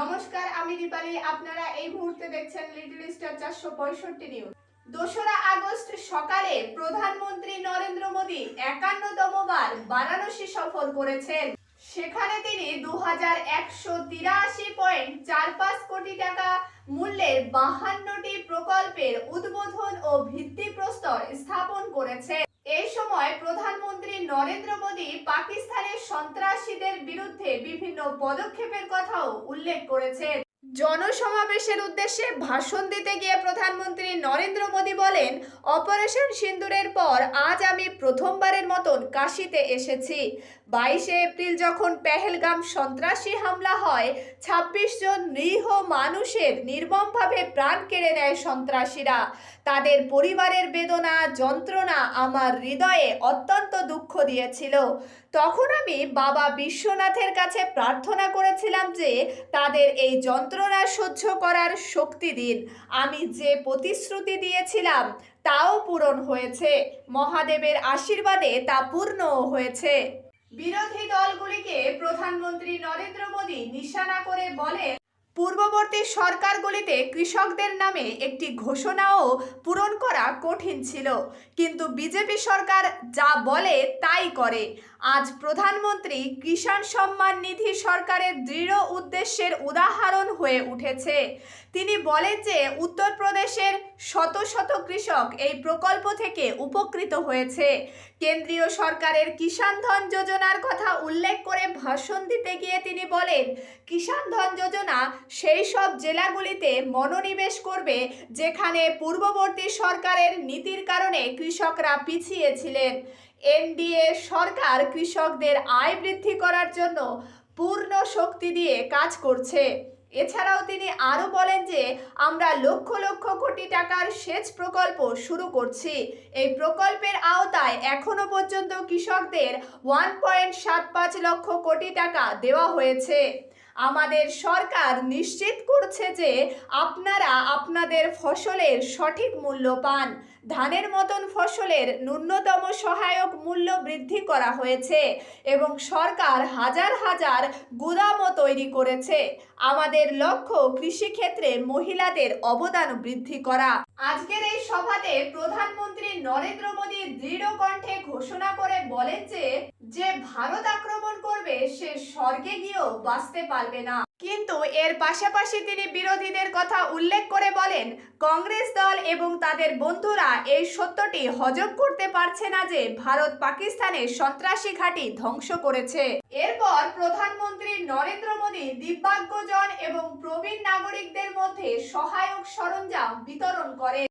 নমস্কার, আমি দীপালি। আপনারা এই মুহূর্তে দেখছেন লিটল স্টার চারশো পঁয়ষট্টি নিউজ দোসরা আগস্ট সকালে প্রধানমন্ত্রী নরেন্দ্র মোদী একান্নতম বার বারাণসী সফর করেছেন। সেখানে তিনি দু হাজার একশো তিরাশি পয়েন্ট চার পাঁচ কোটি টাকা মূল্যের বাহান্নটি প্রকল্পের উদ্বোধন ও ভিত্তিপ্রস্তর স্থাপন করেছেন। নরেন্দ্র মোদী পাকিস্তানের সন্ত্রাসীদের বিরুদ্ধে বিভিন্ন পদক্ষেপের কথাও উল্লেখ করেছেন। জনসমাবেশের উদ্দেশ্যে ভাষণ দিতে গিয়ে প্রধানমন্ত্রী নরেন্দ্র মোদী বলেন, অপারেশন সিন্দুরের পর আজ আমি প্রথমবারের মতন কাশিতে এসেছি। বাইশে এপ্রিল যখন পেহেলগাম সন্ত্রাসী হামলা হয়, ছাব্বিশ জন নিরীহ মানুষের নির্মমভাবে প্রাণ কেড়ে নেয় সন্ত্রাসীরা। তাদের পরিবারের বেদনা, যন্ত্রণা আমার হৃদয়ে অত্যন্ত দুঃখ দিয়েছিল। তখন আমি বাবা বিশ্বনাথের কাছে প্রার্থনা করেছিলাম যে তাদের এই যন্ত্রণা সহ্য করার শক্তি দিন। আমি যে প্রতিশ্রুতি দিয়েছিলাম তাও পূরণ হয়েছে। মহাদেবের আশীর্বাদে তা পূর্ণও হয়েছে। বিরোধী দলগুলিকে প্রধানমন্ত্রী নরেন্দ্র মোদী নিশানা করে বলেন পূর্ববর্তী সরকারগুলিতে কৃষকদের নামে একটি ঘোষণাও পূরণ করা কঠিন ছিল। কিন্তু বিজেপি সরকার যা বলে তাই করে। আজ প্রধানমন্ত্রী কিষাণ সম্মান নিধি সরকারের দৃঢ় উদ্দেশ্যের উদাহরণ হয়ে উঠেছে। তিনি বলেন যে উত্তরপ্রদেশের শত শত কৃষক এই প্রকল্প থেকে উপকৃত হয়েছে। কেন্দ্রীয় সরকারের কিষাণ ধন যোজনার কথা উল্লেখ করে ভাষণ দিতে গিয়ে তিনি বলেন, কিষাণ ধন যোজনা সেই সব জেলাগুলিতে মনোনিবেশ করবে যেখানে পূর্ববর্তী সরকারের নীতির কারণে কৃষকরা পিছিয়ে ছিলেন। এনডিএ সরকার কৃষকদের আয় বৃদ্ধি করার জন্য পূর্ণ শক্তি দিয়ে কাজ করছে। এছাড়াও তিনি আরও বলেন যে, আমরা লক্ষ লক্ষ কোটি টাকার সেচ প্রকল্প শুরু করছি। এই প্রকল্পের আওতায় এখনও পর্যন্ত কৃষকদের ওয়ান পয়েন্ট সাত পাঁচ লক্ষ কোটি টাকা দেওয়া হয়েছে। আমাদের সরকার নিশ্চিত করছে যে আপনারা আপনাদের ফসলের সঠিক মূল্য পান। ধানের মতন ফসলের ন্যূনতম সহায়ক মূল্য বৃদ্ধি করা হয়েছে এবং সরকার হাজার হাজার গুদামও তৈরি করেছে। আমাদের লক্ষ্য কৃষিক্ষেত্রে মহিলাদের অবদান বৃদ্ধি করা। আজকের এই সভাতে প্রধানমন্ত্রী নরেন্দ্র মোদী দৃঢ় কণ্ঠে ঘোষণা করে বলেন যে যে ভারত আক্রমণ করবে, সে স্বর্গে গিয়েও বাঁচতে পারবে না। কিন্তু এর পাশাপাশি তিনি বিরোধীদের কথা উল্লেখ করে বলেন, কংগ্রেস দল এবং তাদের বন্ধুরা এই সত্যটি হজম করতে পারছে না যে ভারত পাকিস্তানে সন্ত্রাসী ঘাঁটি ধ্বংস করেছে। এরপর প্রধানমন্ত্রী নরেন্দ্র মোদী দিব্যাঙ্গজন এবং প্রবীণ নাগরিকদের মধ্যে সহায়ক সরঞ্জাম বিতরণ করেন।